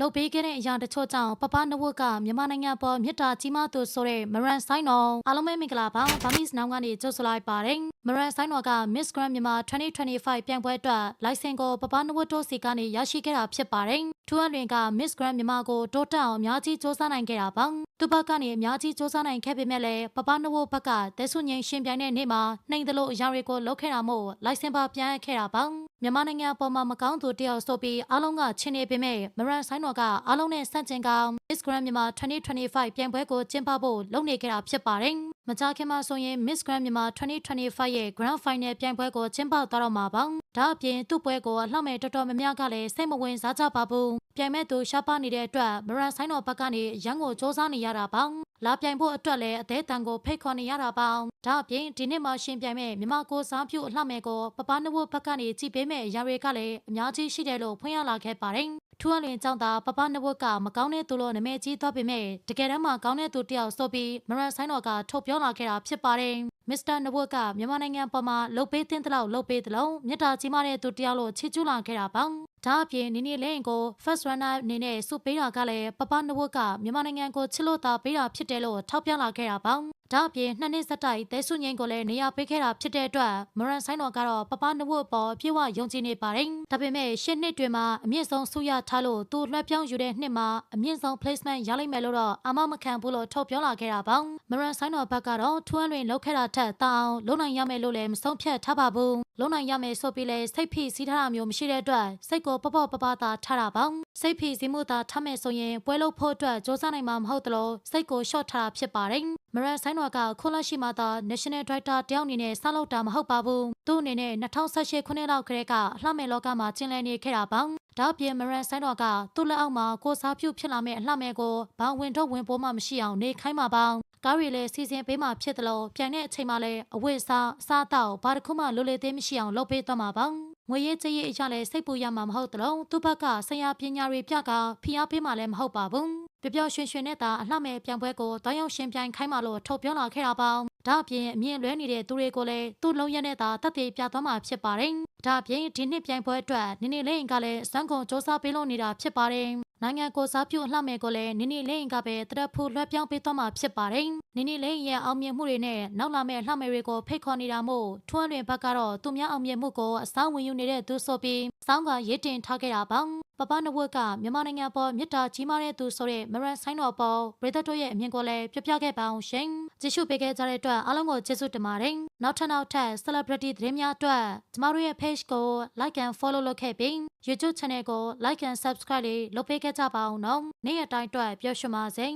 လုပ်ပေးခဲ့တဲ့အရာတချို့ကြောင့်ပပနဝတ်ကမြန်မာနိုင်ငံပေါ်မြစ်တာကြီးမားသူဆိုတဲ့မရန်ဆိုင်တော်အားလုံးပဲမင်္ဂလာပါဗမစ်နောင်ကနေကြိုဆိုလိုက်ပါတယ်မရန်ဆိုင်တော်က Miss Grand မြန်မာ2025ပြိုင်ပွဲအတွက်လိုင်စင်ကိုပပနဝတ်တို့စီကနေရရှိခဲ့တာဖြစ်ပါတယ်ထူအလွင်က Miss Grand မြန်မာကိုတိုးတက်အောင်အများကြီးစ조사နိုင်ခဲ့တာပါသူဘက်ကနေအများကြီးစ조사နိုင်ခဲ့ပေမဲ့လည်းပပနဝတ်ဘက်ကတဲဆုငိန်ရှင်ပြိုင်တဲ့နေ့မှာနှိမ်သလိုအရာတွေကိုလုပ်ခဲ့တာမို့လိုင်စင်ပါပြန်အပ်ခဲ့တာပါ မြန်မာနိုင်ငံပေါ်မှာမကောင်းသူတယောက်ဆိုပြီးအားလုံးကချင်းနေပေမဲ့မရန်ဆိုင်တော်ကအားလုံးနဲ့စန့်ကျင်ကောင် Miss Grand မြန်မာ2025ပြိုင်ပွဲကိုကျင်းပဖို့လုပ်နေခဲ့တာဖြစ်ပါတယ်မကြခင်မှာဆိုရင် Miss Grand မြန်မာ2025ရဲ့ Grand Final ပြိုင်ပွဲကိုကျင်းပသွားတော့မှာပါဒါအပြင်သူ့ပွဲကိုအလှမဲ့တော်တော်များများကလည်းစိတ်မဝင်စားကြပါဘူးပြိုင်မဲ့သူရှားပါနေတဲ့အတွက်မရန်ဆိုင်တော်ဘက်ကနေရန်ကိုစ조사နေရတာပါ လာပြိုင်ဖို့အတွက်လည်းအသေးတန်ကိုဖိတ်ခေါ်နေရတာပါဒါအပြင်ဒီနေ့မှရှင်ပြိုင်မဲ့မြမကိုစားပြုအလှမဲ့ကိုပပနဝဘက်ကနေကြည်ပေးမဲ့ရာတွေကလည်းအများကြီးရှိတယ်လို့ဖွင့်ရလာခဲ့ပါတယ်ထူအလင်ကြောင့်သာပပနဝတ်ကမကောင်းတဲ့သူလို့နာမည်ကြီးသွားပေမဲ့တကယ်တမ်းမှာကောင်းတဲ့သူတယောက်ဆိုပြီးမရန်ဆိုင်တော်ကထုတ်ပြောလာခဲ့တာဖြစ်ပါတယ်မစ္စတာနဝတ်ကမြန်မာနိုင်ငံပေါ်မှာလှုပ်ပေးတဲ့တလောက်လှုပ်ပေးတဲ့လုံးမြတ်တာကြီးမားတဲ့သူတယောက်လို့ချီးကျူးလာခဲ့တာပါ ဒါအပြင်နီနီလင်းကို first runner အနေနဲ့စုပေးတာကလည်းပပနဝတ်ကမြန်မာနိုင်ငံကိုချစ်လို့သာပေးတာဖြစ်တယ်လို့ထောက်ပြလာခဲ့တာပါ ဒါအပြင်နှစ်နှစ်ဆက်တိုက်သဲဆုငိန်ကိုလည်းနေရာပေးခဲ့တာဖြစ်တဲ့အတွက်မရန်ဆိုင်တော်ကတော့ပပနဝတ်ပေါ်ပြေဝယုံကြည်နေပါတယ်။ဒါပေမဲ့ရှစ်နှစ်တွင်မှာအမြင့်ဆုံးဆုရထားလို့သူလွှဲပြောင်းယူတဲ့နှစ်မှာအမြင့်ဆုံး placement ရလိမ့်မယ်လို့တော့အာမမခံဘူးလို့ထုတ်ပြောလာခဲ့တာပါ။မရန်ဆိုင်တော်ဘက်ကတော့ထူးအန်တွင်လောက်ခဲ့တာထက်တောင်းလုံနိုင်ရမယ်လို့လည်းမဆုံးဖြတ်ထားပါဘူး။လုံနိုင်ရမယ်ဆိုပြီးလဲစိတ်ဖိစီးထားတာမျိုးမရှိတဲ့အတွက်စိတ်ကိုပပပပသာထားတာပါ။စိတ်ဖိစီးမှုသာထားမယ်ဆိုရင်ပွဲလို့ဖို့အတွက်စ조사နိုင်မှာမဟုတ်သလိုစိတ်ကိုရှော့ထားတာဖြစ်ပါတယ်။ မရန်ဆိုင်တော်ကခွန်လရှိမှသာ National Director တယောက်အနေနဲ့ဆောက်လုပ်တာမဟုတ်ပါဘူး။သူ့အနေနဲ့2018ခုနှစ်လောက်ကလေးကအလှမဲ့လောကမှာကျင်လည်နေခဲ့တာပါ။ဒါ့အပြင်မရန်ဆိုင်တော်ကသူ့လက်အောက်မှာကိုစားပြုဖြစ်လာမဲ့အလှမဲ့ကိုဘောင်ဝင်တော့ဝင်ပိုးမှမရှိအောင်နေခိုင်းမှာပါ။ကားရီလည်းစီစဉ်ပေးမှဖြစ်တယ်လို့ပြန်တဲ့အချိန်မှလည်းအဝတ်အစားအစားအသောက်ဘာတစ်ခုမှလိုလေသေးမရှိအောင်လုပ်ပေးသွားမှာပါငွေရေးကြေးရေးအရာလည်းစိတ်ပူရမှာမဟုတ်တယ်လို့သူ့ဘက်ကဆရာပညာတွေပြကဖိအားပေးမှလည်းမဟုတ်ပါဘူး ပျော်ပျော်ရွှင်ရွှင်နဲ့သာအလှမဲ့ပြန်ပွဲကိုတောင်းရောက်ရှင်ပြိုင်ခိုင်းမှလို့ထုတ်ပြောလာခဲ့တာပါ ဒါအပြင်အမြင့်လွဲနေတဲ့သူတွေကိုလည်းသူ့လုံးရနဲ့သာတတ်သိပြသွားမှာဖြစ်ပါတယ်ဒါအပြင်ဒီနှစ်ပြိုင်ပွဲအတွက်နင်းနေလေးကလည်းစမ်းကုန်စ조사ပေးလို့နေတာဖြစ်ပါတယ်နိုင်ငံကိုစားပြုအလှမဲ့ကိုလည်းနင်းနေလေးကပဲတရက်ဖူလွှဲပြောင်းပေးသွားမှာဖြစ်ပါတယ်နင်းနေလေးရဲ့အောင်မြင်မှုတွေနဲ့နောက်လာမဲ့အလှမဲ့တွေကိုဖိတ်ခေါ်နေတာမို့ထွန်းလွင်ဘက်ကတော့သူများအောင်မြင်မှုကိုအဆောင်ဝင်ယူနေတဲ့သူဆိုပြီးစောင်းကရစ်တင်ထားခဲ့တာပါပပနဝတ်ကမြန်မာနိုင်ငံပေါ်မြစ်တာကြီးမားတဲ့သူဆိုတဲ့မရန်ဆိုင်တော်ပေါ်ပရိသတ်တို့ရဲ့အမြင်ကိုလည်းပြပြခဲ့ပါအောင်ရှင် ကြည့်ရှုပေးခဲ့ကြတဲ့အတွက်အားလုံးကိုကျေးဇူးတင်ပါတယ်နောက်ထပ်နောက်ထပ် celebrity သတင်းများအတွက်ကျမတို့ရဲ့ page ကို like and follow လုပ်ခဲ့ပြီး YouTube channel ကို like and subscribe လေးလုပ်ပေးခဲ့ကြပါအောင်နော်နေ့ရက်တိုင်းအတွက်ပြောရှုပါစေ